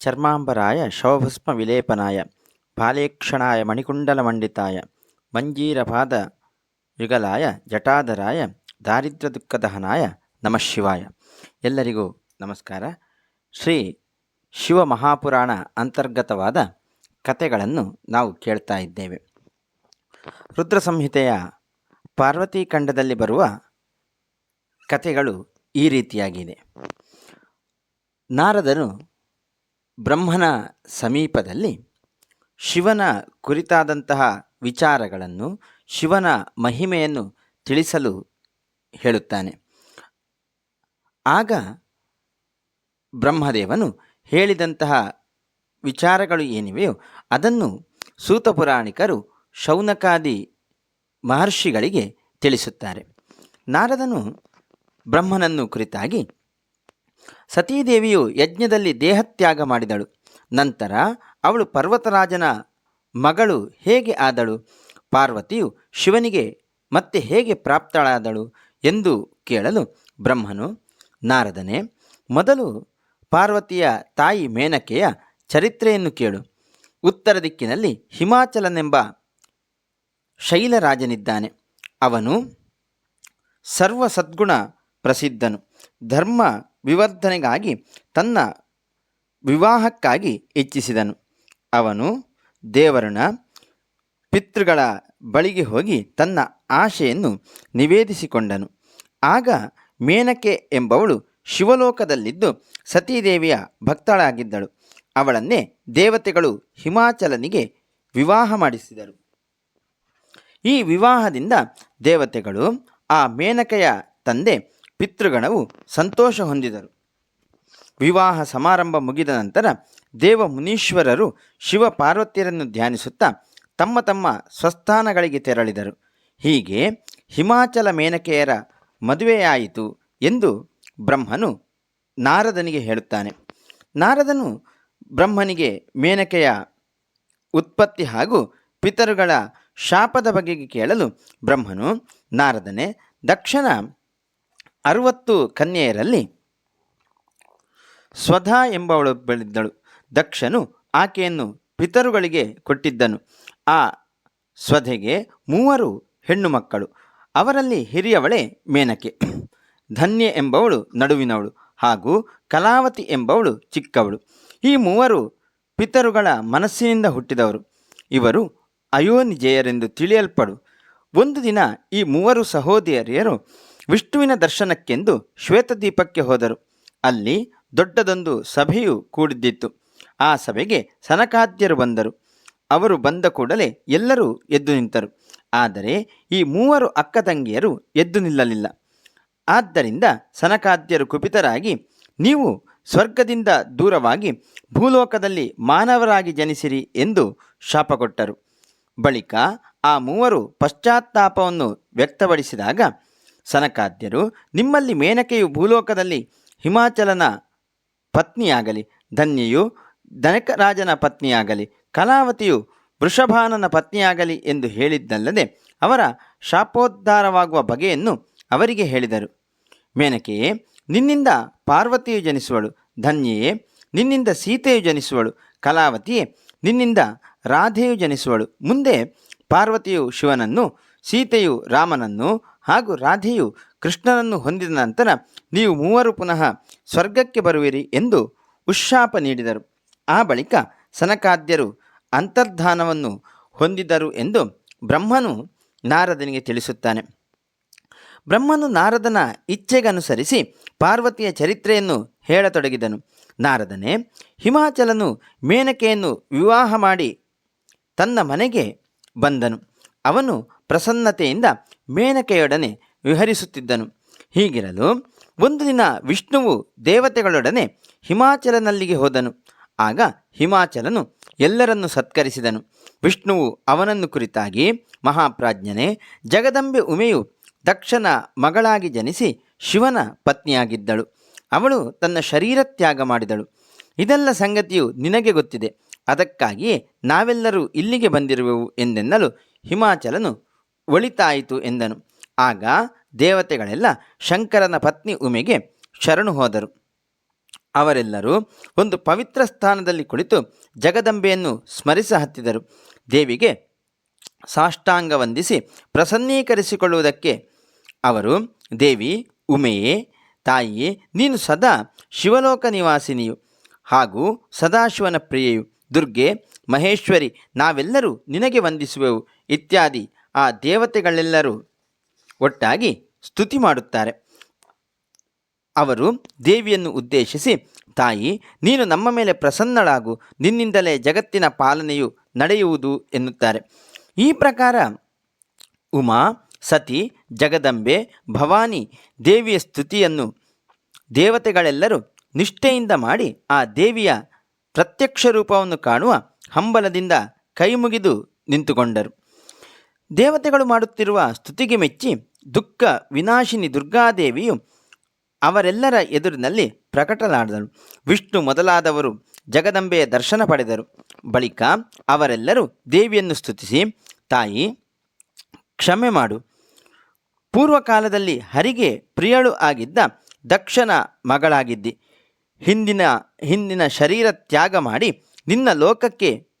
ಚರ್ಮಾಂಬರಾಯ ಶವಭಸ್ಮ ವಿಲೇಪನಾಯ ಪಾಲೇಕ್ಷಣಾಯ ಮಣಿಕುಂಡಲ ಮಂಡಿತಾಯ ಮಂಜೀರಪಾದ ಯುಗಲಾಯ, ಜಟಾಧರಾಯ ದಾರಿದ್ರ ದುಃಖದಹನಾಯ ನಮಃ ಶಿವಾಯ ಎಲ್ಲರಿಗೂ ನಮಸ್ಕಾರ. ಶ್ರೀ ಶಿವ ಮಹಾಪುರಾಣ ಅಂತರ್ಗತವಾದ ಕಥೆಗಳನ್ನು ನಾವು ಕೇಳ್ತಾ ಇದ್ದೇವೆ. ರುದ್ರ ಸಂಹಿತೆಯ ಪಾರ್ವತಿ ಖಂಡದಲ್ಲಿ ಬರುವ ಕಥೆಗಳು ಈ ರೀತಿಯಾಗಿದೆ. ನಾರದನು ಬ್ರಹ್ಮನ ಸಮೀಪದಲ್ಲಿ ಶಿವನ ಕುರಿತಾದಂತಹ ವಿಚಾರಗಳನ್ನು, ಶಿವನ ಮಹಿಮೆಯನ್ನು ತಿಳಿಸಲು ಹೇಳುತ್ತಾನೆ. ಆಗ ಬ್ರಹ್ಮದೇವನು ಹೇಳಿದಂತಹ ವಿಚಾರಗಳು ಏನಿವೆಯೋ ಅದನ್ನು ಸೂತಪುರಾಣಿಕರು ಶೌನಕಾದಿ ಮಹರ್ಷಿಗಳಿಗೆ ತಿಳಿಸುತ್ತಾರೆ. ನಾರದನು ಬ್ರಹ್ಮನನ್ನು ಕುರಿತಾಗಿ ಸತೀದೇವಿಯು ಯಜ್ಞದಲ್ಲಿ ದೇಹತ್ಯಾಗ ಮಾಡಿದಳು. ನಂತರ ಅವಳು ಪರ್ವತರಾಜನ ಮಗಳು ಹೇಗೆ ಆದಳು? ಪಾರ್ವತಿಯು ಶಿವನಿಗೆ ಮತ್ತೆ ಹೇಗೆ ಪ್ರಾಪ್ತಳಾದಳು ಎಂದು ಕೇಳಲು ಬ್ರಹ್ಮನು, ನಾರದನೆ, ಮೊದಲು ಪಾರ್ವತಿಯ ತಾಯಿ ಮೇನಕೆಯ ಚರಿತ್ರೆಯನ್ನು ಕೇಳು. ಉತ್ತರ ದಿಕ್ಕಿನಲ್ಲಿ ಹಿಮಾಚಲನೆಂಬ ಶೈಲರಾಜನಿದ್ದಾನೆ. ಅವನು ಸರ್ವ ಸದ್ಗುಣ ಪ್ರಸಿದ್ಧನು. ಧರ್ಮ ವಿವರ್ಧನೆಗಾಗಿ ತನ್ನ ವಿವಾಹಕ್ಕಾಗಿ ಇಚ್ಛಿಸಿದನು. ಅವನು ದೇವರನ ಪಿತೃಗಳ ಬಳಿಗೆ ಹೋಗಿ ತನ್ನ ಆಶೆಯನ್ನು ನಿವೇದಿಸಿಕೊಂಡನು. ಆಗ ಮೇನಕೆ ಎಂಬವಳು ಶಿವಲೋಕದಲ್ಲಿದ್ದು ಸತೀದೇವಿಯ ಭಕ್ತಳಾಗಿದ್ದಳು. ಅವಳನ್ನೇ ದೇವತೆಗಳು ಹಿಮಾಚಲನಿಗೆ ವಿವಾಹ ಮಾಡಿಸಿದರು. ಈ ವಿವಾಹದಿಂದ ದೇವತೆಗಳು ಆ ಮೇನಕೆಯ ತಂದೆ ಪಿತೃಗಣವು ಸಂತೋಷ ಹೊಂದಿದರು. ವಿವಾಹ ಸಮಾರಂಭ ಮುಗಿದ ನಂತರ ದೇವ ಮುನೀಶ್ವರರು ಶಿವ ಪಾರ್ವತಿಯರನ್ನು ಧ್ಯಾನಿಸುತ್ತಾ ತಮ್ಮ ತಮ್ಮ ಸ್ವಸ್ಥಾನಗಳಿಗೆ ತೆರಳಿದರು. ಹೀಗೆ ಹಿಮಾಚಲ ಮೇನಕೆಯರ ಮದುವೆಯಾಯಿತು ಎಂದು ಬ್ರಹ್ಮನು ನಾರದನಿಗೆ ಹೇಳುತ್ತಾನೆ. ನಾರದನು ಬ್ರಹ್ಮನಿಗೆ ಮೇನಕೆಯ ಉತ್ಪತ್ತಿ ಹಾಗೂ ಪಿತರುಗಳ ಶಾಪದ ಬಗೆಗೆ ಕೇಳಲು ಬ್ರಹ್ಮನು ನಾರದನೆ ದಕ್ಷನ ಅರುವತ್ತು ಕನ್ಯೆಯರಲ್ಲಿ ಸ್ವಧಾ ಎಂಬವಳು ಬೆಳೆದಳು ದಕ್ಷನು ಆಕೆಯನ್ನು ಪಿತರುಗಳಿಗೆ ಕೊಟ್ಟಿದ್ದನು. ಆ ಸ್ವಧೆಗೆ ಮೂವರು ಹೆಣ್ಣು ಮಕ್ಕಳು. ಅವರಲ್ಲಿ ಹಿರಿಯವಳೇ ಮೇನಕೆ. ಧನ್ಯ ಎಂಬವಳು ನಡುವಿನವಳು ಹಾಗೂ ಕಲಾವತಿ ಎಂಬವಳು ಚಿಕ್ಕವಳು. ಈ ಮೂವರು ಪಿತರುಗಳ ಮನಸ್ಸಿನಿಂದ ಹುಟ್ಟಿದವರು. ಇವರು ಅಯೋನಿಜೆಯರೆಂದು ತಿಳಿಯಲ್ಪಡು. ಒಂದು ದಿನ ಈ ಮೂವರು ಸಹೋದರಿಯರು ವಿಷ್ಣುವಿನ ದರ್ಶನಕ್ಕೆಂದು ಶ್ವೇತದೀಪಕ್ಕೆ ಹೋದರು. ಅಲ್ಲಿ ದೊಡ್ಡದೊಂದು ಸಭೆಯು ಕೂಡಿದ್ದಿತ್ತು. ಆ ಸಭೆಗೆ ಸನಕಾದ್ಯರು ಬಂದರು. ಅವರು ಬಂದ ಕೂಡಲೇ ಎಲ್ಲರೂ ಎದ್ದು ನಿಂತರು. ಆದರೆ ಈ ಮೂವರು ಅಕ್ಕ ತಂಗಿಯರು ಎದ್ದು ನಿಲ್ಲಲಿಲ್ಲ. ಆದ್ದರಿಂದ ಸನಕಾದ್ಯರು ಕುಪಿತರಾಗಿ, ನೀವು ಸ್ವರ್ಗದಿಂದ ದೂರವಾಗಿ ಭೂಲೋಕದಲ್ಲಿ ಮಾನವರಾಗಿ ಜನಿಸಿರಿ ಎಂದು ಶಾಪ ಕೊಟ್ಟರು. ಬಳಿಕ ಆ ಮೂವರು ಪಶ್ಚಾತ್ತಾಪವನ್ನು ವ್ಯಕ್ತಪಡಿಸಿದಾಗ ಸನಕಾದ್ಯರು, ನಿಮ್ಮಲ್ಲಿ ಮೇನಕೆಯು ಭೂಲೋಕದಲ್ಲಿ ಹಿಮಾಚಲನ ಪತ್ನಿಯಾಗಲಿ, ಧನ್ಯೆಯು ದನಕರಾಜನ ಪತ್ನಿಯಾಗಲಿ, ಕಲಾವತಿಯು ವೃಷಭಾನನ ಪತ್ನಿಯಾಗಲಿ ಎಂದು ಹೇಳಿದ್ದಲ್ಲದೆ ಅವರ ಶಾಪೋದ್ಧಾರವಾಗುವ ಬಗೆಯನ್ನು ಅವರಿಗೆ ಹೇಳಿದರು. ಮೇನಕೆಯೇ, ನಿನ್ನಿಂದ ಪಾರ್ವತಿಯು ಜನಿಸುವಳು, ಧನ್ಯೆಯೇ, ನಿನ್ನಿಂದ ಸೀತೆಯು ಜನಿಸುವಳು, ಕಲಾವತಿಯೇ, ನಿನ್ನಿಂದ ರಾಧೆಯು ಜನಿಸುವಳು, ಮುಂದೆ ಪಾರ್ವತಿಯು ಶಿವನನ್ನು ಸೀತೆಯು ರಾಮನನ್ನು ಹಾಗೂ ರಾಧೆಯು ಕೃಷ್ಣನನ್ನು ಹೊಂದಿದ ನಂತರ ನೀವು ಮೂವರು ಪುನಃ ಸ್ವರ್ಗಕ್ಕೆ ಬರುವಿರಿ ಎಂದು ಉಶಾಪ ನೀಡಿದರು. ಆ ಬಳಿಕ ಸನಕಾದ್ಯರು ಅಂತರ್ಧಾನವನ್ನು ಹೊಂದಿದರು ಎಂದು ಬ್ರಹ್ಮನು ನಾರದನಿಗೆ ತಿಳಿಸುತ್ತಾನೆ. ಬ್ರಹ್ಮನು ನಾರದನ ಇಚ್ಛೆಗನುಸರಿಸಿ ಪಾರ್ವತಿಯ ಚರಿತ್ರೆಯನ್ನು ಹೇಳತೊಡಗಿದನು. ನಾರದನೇ, ಹಿಮಾಚಲನು ಮೇನಕೆಯನ್ನು ವಿವಾಹ ಮಾಡಿ ತನ್ನ ಮನೆಗೆ ಬಂದನು. ಅವನು ಪ್ರಸನ್ನತೆಯಿಂದ ಮೇನಕೆಯೊಡನೆ ವಿಹರಿಸುತ್ತಿದ್ದನು. ಹೀಗಿರಲು ಒಂದು ದಿನ ವಿಷ್ಣುವು ದೇವತೆಗಳೊಡನೆ ಹಿಮಾಚಲನಲ್ಲಿಗೆ ಹೋದನು. ಆಗ ಹಿಮಾಚಲನು ಎಲ್ಲರನ್ನು ಸತ್ಕರಿಸಿದನು. ವಿಷ್ಣುವು ಅವನನ್ನು ಕುರಿತಾಗಿ, ಮಹಾಪ್ರಾಜ್ಞನೆ, ಜಗದಂಬೆ ಉಮೆಯು ದಕ್ಷನ ಮಗಳಾಗಿ ಜನಿಸಿ ಶಿವನ ಪತ್ನಿಯಾಗಿದ್ದಳು. ಅವಳು ತನ್ನ ಶರೀರ ತ್ಯಾಗ ಮಾಡಿದಳು. ಇದೆಲ್ಲ ಸಂಗತಿಯು ನಿನಗೆ ಗೊತ್ತಿದೆ. ಅದಕ್ಕಾಗಿಯೇ ನಾವೆಲ್ಲರೂ ಇಲ್ಲಿಗೆ ಬಂದಿರುವೆವು ಎಂದೆನ್ನಲು ಹಿಮಾಚಲನು ಒಳಿತಾಯಿತು ಎಂದನು. ಆಗ ದೇವತೆಗಳೆಲ್ಲ ಶಂಕರನ ಪತ್ನಿ ಉಮೆಗೆ ಶರಣು ಹೋದರು. ಅವರೆಲ್ಲರೂ ಒಂದು ಪವಿತ್ರ ಸ್ಥಾನದಲ್ಲಿ ಕುಳಿತು ಜಗದಂಬೆಯನ್ನು ಸ್ಮರಿಸ ಹತ್ತಿದರು. ದೇವಿಗೆ ಸಾಷ್ಟಾಂಗ ವಂದಿಸಿ ಪ್ರಸನ್ನೀಕರಿಸಿಕೊಳ್ಳುವುದಕ್ಕೆ ಅವರು, ದೇವಿ, ಉಮೆಯೇ, ತಾಯಿಯೇ, ನೀನು ಸದಾ ಶಿವಲೋಕ ನಿವಾಸಿನಿಯು ಹಾಗೂ ಸದಾಶಿವನ ಪ್ರಿಯೆಯು, ದುರ್ಗೆ, ಮಹೇಶ್ವರಿ, ನಾವೆಲ್ಲರೂ ನಿನಗೆ ವಂದಿಸುವೆವು ಇತ್ಯಾದಿ ಆ ದೇವತೆಗಳೆಲ್ಲರೂ ಒಟ್ಟಾಗಿ ಸ್ತುತಿ ಮಾಡುತ್ತಾರೆ. ಅವರು ದೇವಿಯನ್ನು ಉದ್ದೇಶಿಸಿ, ತಾಯಿ, ನೀನು ನಮ್ಮ ಮೇಲೆ ಪ್ರಸನ್ನಳಾಗು. ನಿನ್ನಿಂದಲೇ ಜಗತ್ತಿನ ಪಾಲನೆಯು ನಡೆಯುವುದು ಎನ್ನುತ್ತಾರೆ. ಈ ಪ್ರಕಾರ ಉಮಾ, ಸತಿ, ಜಗದಂಬೆ, ಭವಾನಿ ದೇವಿಯ ಸ್ತುತಿಯನ್ನು ದೇವತೆಗಳೆಲ್ಲರೂ ನಿಷ್ಠೆಯಿಂದ ಮಾಡಿ ಆ ದೇವಿಯ ಪ್ರತ್ಯಕ್ಷ ರೂಪವನ್ನು ಕಾಣುವ ಹಂಬಲದಿಂದ ಕೈಮುಗಿದು ನಿಂತುಕೊಂಡರು. ದೇವತೆಗಳು ಮಾಡುತ್ತಿರುವ ಸ್ತುತಿಗೆ ಮೆಚ್ಚಿ ದುಃಖ, ವಿನಾಶಿನಿ, ದುರ್ಗಾದೇವಿಯು ಅವರೆಲ್ಲರ ಎದುರಿನಲ್ಲಿ ಪ್ರಕಟಲಾಡಿದಳು ವಿಷ್ಣು ಮೊದಲಾದವರು ಜಗದಂಬೆಯ ದರ್ಶನ ಪಡೆದರು. ಬಳಿಕ ಅವರೆಲ್ಲರೂ ದೇವಿಯನ್ನು ಸ್ತುತಿಸಿ, ತಾಯಿ, ಕ್ಷಮೆ ಮಾಡು. ಪೂರ್ವಕಾಲದಲ್ಲಿ ಹರಿಗೆ ಪ್ರಿಯಳು ಆಗಿದ್ದ ದಕ್ಷನ ಮಗಳಾಗಿದ್ದಿ. ಹಿಂದಿನ ಹಿಂದಿನ ಶರೀರ ತ್ಯಾಗ ಮಾಡಿ ನಿನ್ನ ಲೋಕಕ್ಕೆ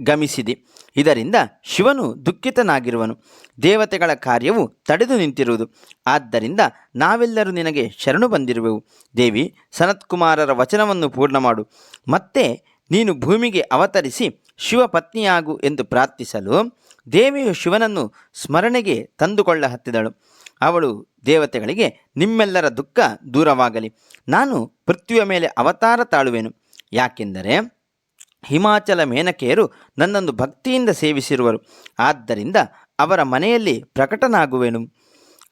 ಗಮಿಸಿದಿ. ಇದರಿಂದ ಶಿವನು ದುಃಖಿತನಾಗಿರುವನು. ದೇವತೆಗಳ ಕಾರ್ಯವು ತಡೆದು ನಿಂತಿರುವುದು. ಆದ್ದರಿಂದ ನಾವೆಲ್ಲರೂ ನಿನಗೆ ಶರಣು ಬಂದಿರುವೆವು. ದೇವಿ, ಸನತ್ಕುಮಾರರ ವಚನವನ್ನು ಪೂರ್ಣ ಮಾಡು ಮತ್ತೆ ನೀನು ಭೂಮಿಗೆ ಅವತರಿಸಿ ಶಿವಪತ್ನಿಯಾಗು ಎಂದು ಪ್ರಾರ್ಥಿಸಲು ದೇವಿಯು ಶಿವನನ್ನು ಸ್ಮರಣೆಗೆ ತಂದುಕೊಳ್ಳ ಹತ್ತಿದಳು. ಅವಳು ದೇವತೆಗಳಿಗೆ, ನಿಮ್ಮೆಲ್ಲರ ದುಃಖ ದೂರವಾಗಲಿ. ನಾನು ಪೃಥ್ವಿಯ ಮೇಲೆ ಅವತಾರ ತಾಳುವೆನು. ಯಾಕೆಂದರೆ ಹಿಮಾಚಲ ಮೇನಕೆಯರು ನನ್ನನ್ನು ಭಕ್ತಿಯಿಂದ ಸೇವಿಸಿರುವರು. ಆದ್ದರಿಂದ ಅವರ ಮನೆಯಲ್ಲಿ ಪ್ರಕಟನಾಗುವೆನು.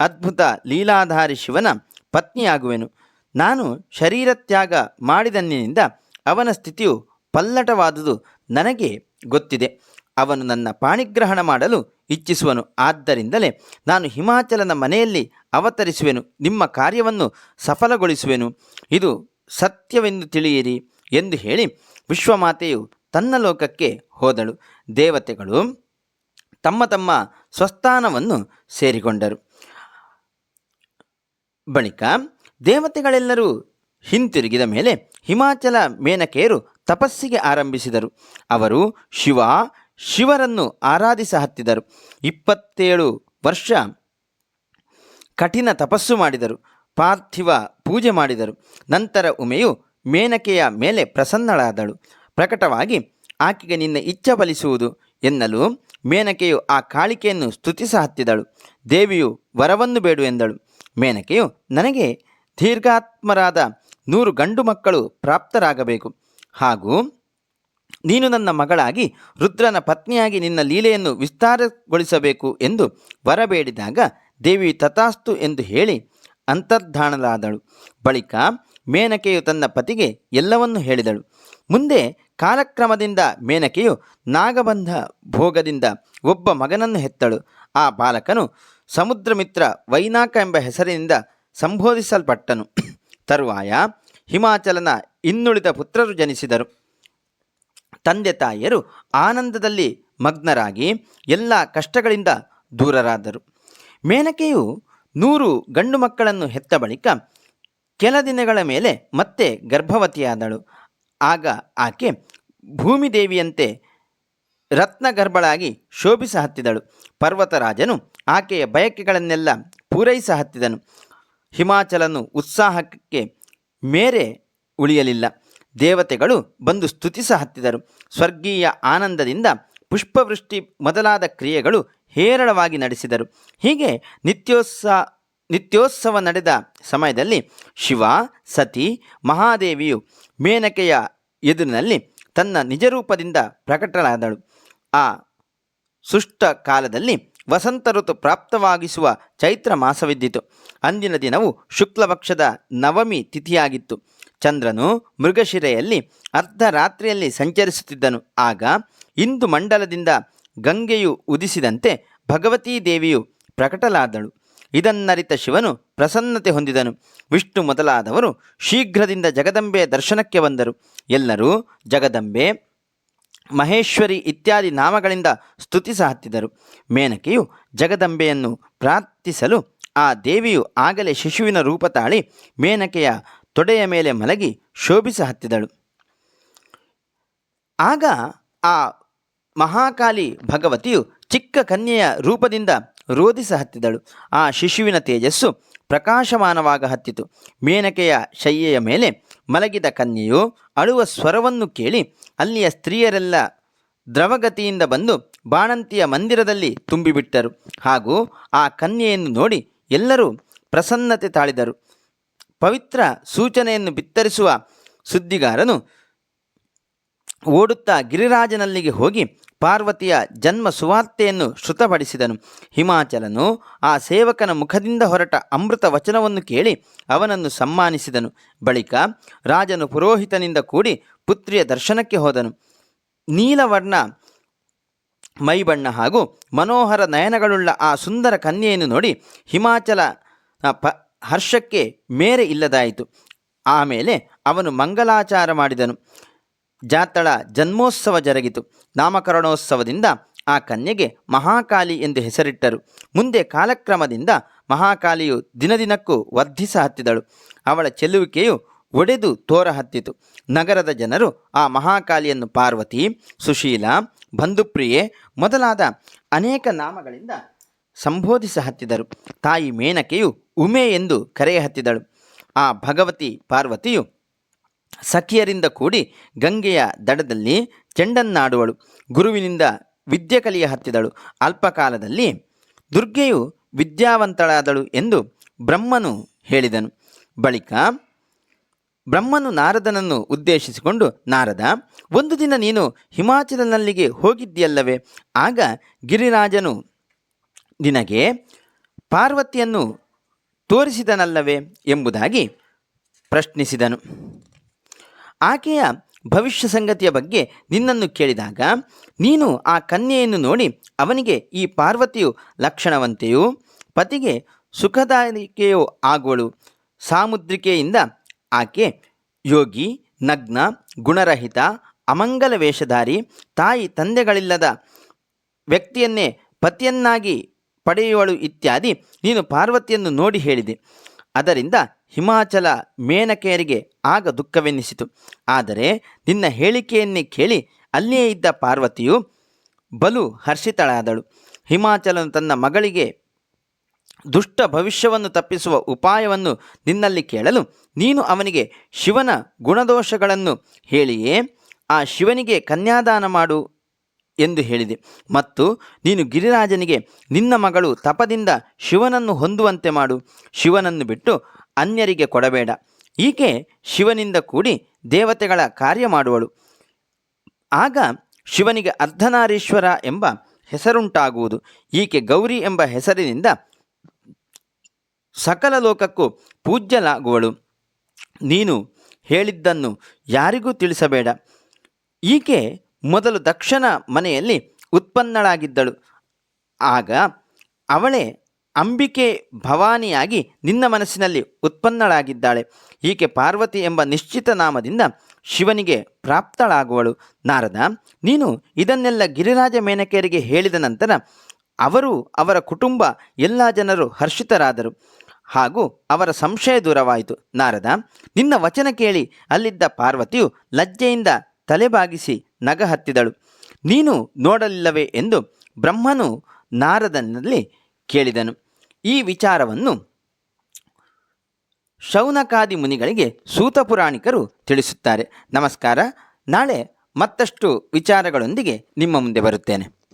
ಅದ್ಭುತ ಲೀಲಾಧಾರಿ ಶಿವನ ಪತ್ನಿಯಾಗುವೆನು. ನಾನು ಶರೀರ ತ್ಯಾಗ ಮಾಡಿದನ್ನಿನಿಂದ ಅವನ ಸ್ಥಿತಿಯು ಪಲ್ಲಟವಾದುದು ನನಗೆ ಗೊತ್ತಿದೆ. ಅವನು ನನ್ನ ಪಾಣಿಗ್ರಹಣ ಮಾಡಲು ಇಚ್ಛಿಸುವನು. ಆದ್ದರಿಂದಲೇ ನಾನು ಹಿಮಾಚಲನ ಮನೆಯಲ್ಲಿ ಅವತರಿಸುವೆನು. ನಿಮ್ಮ ಕಾರ್ಯವನ್ನು ಸಫಲಗೊಳಿಸುವೆನು. ಇದು ಸತ್ಯವೆಂದು ತಿಳಿಯಿರಿ ಎಂದು ಹೇಳಿ ವಿಶ್ವಮಾತೆಯು ತನ್ನ ಲೋಕಕ್ಕೆ ಹೋದಳು. ದೇವತೆಗಳು ತಮ್ಮ ತಮ್ಮ ಸ್ವಸ್ಥಾನವನ್ನು ಸೇರಿಕೊಂಡರು. ಬಳಿಕ ದೇವತೆಗಳೆಲ್ಲರೂ ಹಿಂತಿರುಗಿದ ಮೇಲೆ ಹಿಮಾಚಲ ಮೇನಕೆಯರು ತಪಸ್ಸಿಗೆ ಆರಂಭಿಸಿದರು. ಅವರು ಶಿವ, ಶಿವರನ್ನು ಆರಾಧಿಸ ಹತ್ತಿದರು. ಇಪ್ಪತ್ತೇಳು ವರ್ಷ ಕಠಿಣ ತಪಸ್ಸು ಮಾಡಿದರು. ಪಾರ್ಥಿವ ಪೂಜೆ ಮಾಡಿದರು. ನಂತರ ಉಮೆಯು ಮೇನಕೆಯ ಮೇಲೆ ಪ್ರಸನ್ನಳಾದಳು. ಪ್ರಕಟವಾಗಿ, ಆಕೆಗೆ ನಿನ್ನ ಇಚ್ಛೆ ಬಲಿಸುವುದು ಎನ್ನಲು ಮೇನಕೆಯು ಆ ಕಾಳಿಕೆಯನ್ನು ಸ್ತುತಿಸ ಹತ್ತಿದಳು. ದೇವಿಯು ವರವನ್ನು ಬೇಡು ಎಂದಳು. ಮೇನಕೆಯು, ನನಗೆ ದೀರ್ಘಾತ್ಮರಾದ ನೂರು ಗಂಡು ಮಕ್ಕಳು ಪ್ರಾಪ್ತರಾಗಬೇಕು. ಹಾಗೂ ನೀನು ನನ್ನ ಮಗಳಾಗಿ ರುದ್ರನ ಪತ್ನಿಯಾಗಿ ನಿನ್ನ ಲೀಲೆಯನ್ನು ವಿಸ್ತಾರಗೊಳಿಸಬೇಕು ಎಂದು ವರಬೇಡಿದಾಗ ದೇವಿಯು ತಥಾಸ್ತು ಎಂದು ಹೇಳಿ ಅಂತರ್ಧಾನಲಾದಳು ಬಳಿಕ ಮೇನಕೆಯು ತನ್ನ ಪತಿಗೆ ಎಲ್ಲವನ್ನೂ ಹೇಳಿದಳು. ಮುಂದೆ ಕಾಲಕ್ರಮದಿಂದ ಮೇನಕೆಯು ನಾಗಬಂಧ ಭೋಗದಿಂದ ಒಬ್ಬ ಮಗನನ್ನು ಹೆತ್ತಳು. ಆ ಬಾಲಕನು ಸಮುದ್ರಮಿತ್ರ ವೈನಾಕ ಎಂಬ ಹೆಸರಿನಿಂದ ಸಂಬೋಧಿಸಲ್ಪಟ್ಟನು. ತರುವಾಯ ಹಿಮಾಚಲನ ಇನ್ನುಳಿದ ಪುತ್ರರು ಜನಿಸಿದರು. ತಂದೆ ತಾಯಿಯರು ಆನಂದದಲ್ಲಿ ಮಗ್ನರಾಗಿ ಎಲ್ಲ ಕಷ್ಟಗಳಿಂದ ದೂರರಾದರು. ಮೇನಕೆಯು ನೂರು ಗಂಡು ಮಕ್ಕಳನ್ನು ಹೆತ್ತ ಬಳಿಕ ಕೆಲ ದಿನಗಳ ಮೇಲೆ ಮತ್ತೆ ಗರ್ಭವತಿಯಾದಳು. ಆಗ ಆಕೆ ಭೂಮಿದೇವಿಯಂತೆ ರತ್ನಗರ್ಭಳಾಗಿ ಶೋಭಿಸ ಹತ್ತಿದಳು. ಪರ್ವತರಾಜನು ಆಕೆಯ ಬಯಕೆಗಳನ್ನೆಲ್ಲ ಪೂರೈಸ ಹತ್ತಿದನು. ಹಿಮಾಚಲನು ಉತ್ಸಾಹಕ್ಕೆ ಮೇರೆ ಉಳಿಯಲಿಲ್ಲ. ದೇವತೆಗಳು ಬಂದು ಸ್ತುತಿಸ ಹತ್ತಿದರು. ಸ್ವರ್ಗೀಯ ಆನಂದದಿಂದ ಪುಷ್ಪವೃಷ್ಟಿ ಮೊದಲಾದ ಕ್ರಿಯೆಗಳು ಹೇರಳವಾಗಿ ನಡೆಸಿದರು. ಹೀಗೆ ನಿತ್ಯೋತ್ಸವ ನಿತ್ಯೋತ್ಸವ ನಡೆದ ಸಮಯದಲ್ಲಿ ಶಿವ, ಸತಿ, ಮಹಾದೇವಿಯು ಮೇನಕೆಯ ಎದುರಿನಲ್ಲಿ ತನ್ನ ನಿಜರೂಪದಿಂದ ಪ್ರಕಟಳಾದಳು ಆ ಸುಷ್ಟ ಕಾಲದಲ್ಲಿ ವಸಂತ ಋತು ಪ್ರಾಪ್ತವಾಗಿಸುವ ಚೈತ್ರ ಮಾಸವಿದ್ದಿತು. ಅಂದಿನ ದಿನವು ಶುಕ್ಲಪಕ್ಷದ ನವಮಿ ತಿಥಿಯಾಗಿತ್ತು. ಚಂದ್ರನು ಮೃಗಶಿರೆಯಲ್ಲಿ ಅರ್ಧರಾತ್ರಿಯಲ್ಲಿ ಸಂಚರಿಸುತ್ತಿದ್ದನು. ಆಗ ಇಂದು ಮಂಡಲದಿಂದ ಗಂಗೆಯು ಉದಿಸಿದಂತೆ ಭಗವತೀ ದೇವಿಯು ಪ್ರಕಟಲಾದಳು ಇದನ್ನರಿತ ಶಿವನು ಪ್ರಸನ್ನತೆ ಹೊಂದಿದನು. ವಿಷ್ಣು ಮೊದಲಾದವರು ಶೀಘ್ರದಿಂದ ಜಗದಂಬೆಯ ದರ್ಶನಕ್ಕೆ ಬಂದರು. ಎಲ್ಲರೂ ಜಗದಂಬೆ, ಮಹೇಶ್ವರಿ ಇತ್ಯಾದಿ ನಾಮಗಳಿಂದ ಸ್ತುತಿಸ ಹತ್ತಿದರು ಮೇನಕೆಯು ಜಗದಂಬೆಯನ್ನು ಪ್ರಾರ್ಥಿಸಲು ಆ ದೇವಿಯು ಆಗಲೇ ಶಿಶುವಿನ ರೂಪ ತಾಳಿ ಮೇನಕೆಯ ತೊಡೆಯ ಮೇಲೆ ಮಲಗಿ ಶೋಭಿಸ ಹತ್ತಿದಳು ಆಗ ಆ ಮಹಾಕಾಳಿ ಭಗವತಿಯು ಚಿಕ್ಕ ಕನ್ಯೆಯ ರೂಪದಿಂದ ರೋಧಿಸ ಹತ್ತಿದಳು. ಆ ಶಿಶುವಿನ ತೇಜಸ್ಸು ಪ್ರಕಾಶಮಾನವಾಗ ಹತ್ತಿತು. ಮೇನಕೆಯ ಶಯ್ಯೆಯ ಮೇಲೆ ಮಲಗಿದ ಕನ್ಯೆಯು ಅಳುವ ಸ್ವರವನ್ನು ಕೇಳಿ ಅಲ್ಲಿಯ ಸ್ತ್ರೀಯರೆಲ್ಲ ದ್ರವಗತಿಯಿಂದ ಬಂದು ಬಾಣಂತಿಯ ಮಂದಿರದಲ್ಲಿ ತುಂಬಿಬಿಟ್ಟರು. ಹಾಗೂ ಆ ಕನ್ಯೆಯನ್ನು ನೋಡಿ ಎಲ್ಲರೂ ಪ್ರಸನ್ನತೆ ತಾಳಿದರು. ಪವಿತ್ರ ಸೂಚನೆಯನ್ನು ಬಿತ್ತರಿಸುವ ಸುದ್ದಿಗಾರನು ಓಡುತ್ತಾ ಗಿರಿರಾಜನಲ್ಲಿಗೆ ಹೋಗಿ ಪಾರ್ವತಿಯ ಜನ್ಮ ಸುವಾರ್ತೆಯನ್ನು ಶ್ರುತಪಡಿಸಿದನು. ಹಿಮಾಚಲನು ಆ ಸೇವಕನ ಮುಖದಿಂದ ಹೊರಟ ಅಮೃತ ವಚನವನ್ನು ಕೇಳಿ ಅವನನ್ನು ಸಮ್ಮಾನಿಸಿದನು. ಬಳಿಕ ರಾಜನು ಪುರೋಹಿತನಿಂದ ಕೂಡಿ ಪುತ್ರಿಯ ದರ್ಶನಕ್ಕೆ ಹೋದನು. ನೀಲವರ್ಣ, ಮೈಬಣ್ಣ ಹಾಗೂ ಮನೋಹರ ನಯನಗಳುಳ್ಳ ಆ ಸುಂದರ ಕನ್ಯೆಯನ್ನು ನೋಡಿ ಹಿಮಾಚಲ ಪ ಹರ್ಷಕ್ಕೆ ಮೇರೆ ಇಲ್ಲದಾಯಿತು. ಆಮೇಲೆ ಅವನು ಮಂಗಲಾಚಾರ ಮಾಡಿದನು. ಜಾತಳ ಜನ್ಮೋತ್ಸವ ಜರುಗಿತು. ನಾಮಕರಣೋತ್ಸವದಿಂದ ಆ ಕನ್ಯೆಗೆ ಮಹಾಕಾಲಿ ಎಂದು ಹೆಸರಿಟ್ಟರು. ಮುಂದೆ ಕಾಲಕ್ರಮದಿಂದ ಮಹಾಕಾಲಿಯು ದಿನದಿನಕ್ಕೂ ವರ್ಧಿಸ ಹತ್ತಿದಳು. ಅವಳ ಚೆಲುವಿಕೆಯು ಒಡೆದು ತೋರ ಹತ್ತಿತು. ನಗರದ ಜನರು ಆ ಮಹಾಕಾಲಿಯನ್ನು ಪಾರ್ವತಿ, ಸುಶೀಲ, ಬಂಧುಪ್ರಿಯೆ ಮೊದಲಾದ ಅನೇಕ ನಾಮಗಳಿಂದ ಸಂಬೋಧಿಸ ಹತ್ತಿದರು. ತಾಯಿ ಮೇನಕೆಯು ಉಮೆ ಎಂದು ಕರೆಯ ಹತ್ತಿದಳು ಆ ಭಗವತಿ ಪಾರ್ವತಿಯು ಸಖಿಯರಿಂದ ಕೂಡಿ ಗಂಗೆಯ ದಡದಲ್ಲಿ ಚೆಂಡನ್ನಾಡುವಳು. ಗುರುವಿನಿಂದ ವಿದ್ಯೆ ಕಲಿಯ ಹತ್ತಿದಳು. ಅಲ್ಪಕಾಲದಲ್ಲಿ ದುರ್ಗೆಯು ವಿದ್ಯಾವಂತಳಾದಳು ಎಂದು ಬ್ರಹ್ಮನು ಹೇಳಿದನು. ಬಳಿಕ ಬ್ರಹ್ಮನು ನಾರದನನ್ನು ಉದ್ದೇಶಿಸಿಕೊಂಡು, ನಾರದ, ಒಂದು ದಿನ ನೀನು ಹಿಮಾಚಲನಲ್ಲಿಗೆ ಹೋಗಿದ್ದೀಯಲ್ಲವೇ? ಆಗ ಗಿರಿರಾಜನು ನಿನಗೆ ಪಾರ್ವತಿಯನ್ನು ತೋರಿಸಿದನಲ್ಲವೇ ಎಂಬುದಾಗಿ ಪ್ರಶ್ನಿಸಿದನು. ಆಕೆಯ ಭವಿಷ್ಯ ಸಂಗತಿಯ ಬಗ್ಗೆ ನಿನ್ನನ್ನು ಕೇಳಿದಾಗ, ನೀನು ಆ ಕನ್ಯೆಯನ್ನು ನೋಡಿ ಅವನಿಗೆ ಈ ಪಾರ್ವತಿಯು ಲಕ್ಷಣವಂತೆಯೂ, ಪತಿಗೆ ಸುಖದಾಯಕಿಯೂ ಆಗುವಳು. ಸಾಮುದ್ರಿಕೆಯಿಂದ ಆಕೆ ಯೋಗಿ, ನಗ್ನ, ಗುಣರಹಿತ, ಅಮಂಗಲ ವೇಷಧಾರಿ, ತಾಯಿ ತಂದೆಗಳಿಲ್ಲದ ವ್ಯಕ್ತಿಯನ್ನೇ ಪತಿಯನ್ನಾಗಿ ಪಡೆಯುವಳು ಇತ್ಯಾದಿ ನೀನು ಪಾರ್ವತಿಯನ್ನು ನೋಡಿ ಹೇಳಿದೆ. ಅದರಿಂದ ಹಿಮಾಚಲ ಮೇನಕೆಯರಿಗೆ ಆಗ ದುಃಖವೆನ್ನಿಸಿತು. ಆದರೆ ನಿನ್ನ ಹೇಳಿಕೆಯನ್ನೇ ಕೇಳಿ ಅಲ್ಲಿಯೇ ಇದ್ದ ಪಾರ್ವತಿಯು ಬಲು ಹರ್ಷಿತಳಾದಳು. ಹಿಮಾಚಲನು ತನ್ನ ಮಗಳಿಗೆ ದುಷ್ಟ ಭವಿಷ್ಯವನ್ನು ತಪ್ಪಿಸುವ ಉಪಾಯವನ್ನು ನಿನ್ನಲ್ಲಿ ಕೇಳಲು ನೀನು ಅವನಿಗೆ ಶಿವನ ಗುಣದೋಷಗಳನ್ನು ಹೇಳಿಯೇ, ಆ ಶಿವನಿಗೆ ಕನ್ಯಾದಾನ ಮಾಡು ಎಂದು ಹೇಳಿದೆ. ಮತ್ತು ನೀನು ಗಿರಿರಾಜನಿಗೆ ನಿನ್ನ ಮಗಳು ತಪದಿಂದ ಶಿವನನ್ನು ಹೊಂದುವಂತೆ ಮಾಡು. ಶಿವನನ್ನು ಬಿಟ್ಟು ಅನ್ಯರಿಗೆ ಕೊಡಬೇಡ. ಈಕೆ ಶಿವನಿಂದ ಕೂಡಿ ದೇವತೆಗಳ ಕಾರ್ಯ ಮಾಡುವಳು. ಆಗ ಶಿವನಿಗೆ ಅರ್ಧನಾರೀಶ್ವರ ಎಂಬ ಹೆಸರುಂಟಾಗುವುದು. ಈಕೆ ಗೌರಿ ಎಂಬ ಹೆಸರಿನಿಂದ ಸಕಲ ಲೋಕಕ್ಕೂ ಪೂಜ್ಯಲಾಗುವಳು ನೀನು ಹೇಳಿದ್ದನ್ನು ಯಾರಿಗೂ ತಿಳಿಸಬೇಡ. ಈಕೆ ಮೊದಲು ದಕ್ಷನ ಮನೆಯಲ್ಲಿ ಉತ್ಪನ್ನಳಾಗಿದ್ದಳು. ಆಗ ಅವಳೇ ಅಂಬಿಕೆ ಭವಾನಿಯಾಗಿ ನಿನ್ನ ಮನಸ್ಸಿನಲ್ಲಿ ಉತ್ಪನ್ನಳಾಗಿದ್ದಾಳೆ. ಈಕೆ ಪಾರ್ವತಿ ಎಂಬ ನಿಶ್ಚಿತ ನಾಮದಿಂದ ಶಿವನಿಗೆ ಪ್ರಾಪ್ತಳಾಗುವಳು. ನಾರದ, ನೀನು ಇದನ್ನೆಲ್ಲ ಗಿರಿರಾಜ ಮೇನಕೆಯರಿಗೆ ಹೇಳಿದ ನಂತರ ಅವರು ಅವರ ಕುಟುಂಬ ಎಲ್ಲ ಜನರು ಹರ್ಷಿತರಾದರು. ಹಾಗೂ ಅವರ ಸಂಶಯ ದೂರವಾಯಿತು. ನಾರದ, ನಿನ್ನ ವಚನ ಕೇಳಿ ಅಲ್ಲಿದ್ದ ಪಾರ್ವತಿಯು ಲಜ್ಜೆಯಿಂದ ತಲೆಬಾಗಿಸಿ ನಗ ಹತ್ತಿದಳು ನೀನು ನೋಡಲಿಲ್ಲವೇ ಎಂದು ಬ್ರಹ್ಮನು ನಾರದನಲ್ಲಿ ಕೇಳಿದನು. ಈ ವಿಚಾರವನ್ನು ಶೌನಕಾದಿ ಮುನಿಗಳಿಗೆ ಸೂತ ಪುರಾಣಿಕರು ತಿಳಿಸುತ್ತಾರೆ. ನಮಸ್ಕಾರ. ನಾಳೆ ಮತ್ತಷ್ಟು ವಿಚಾರಗಳೊಂದಿಗೆ ನಿಮ್ಮ ಮುಂದೆ ಬರುತ್ತೇನೆ.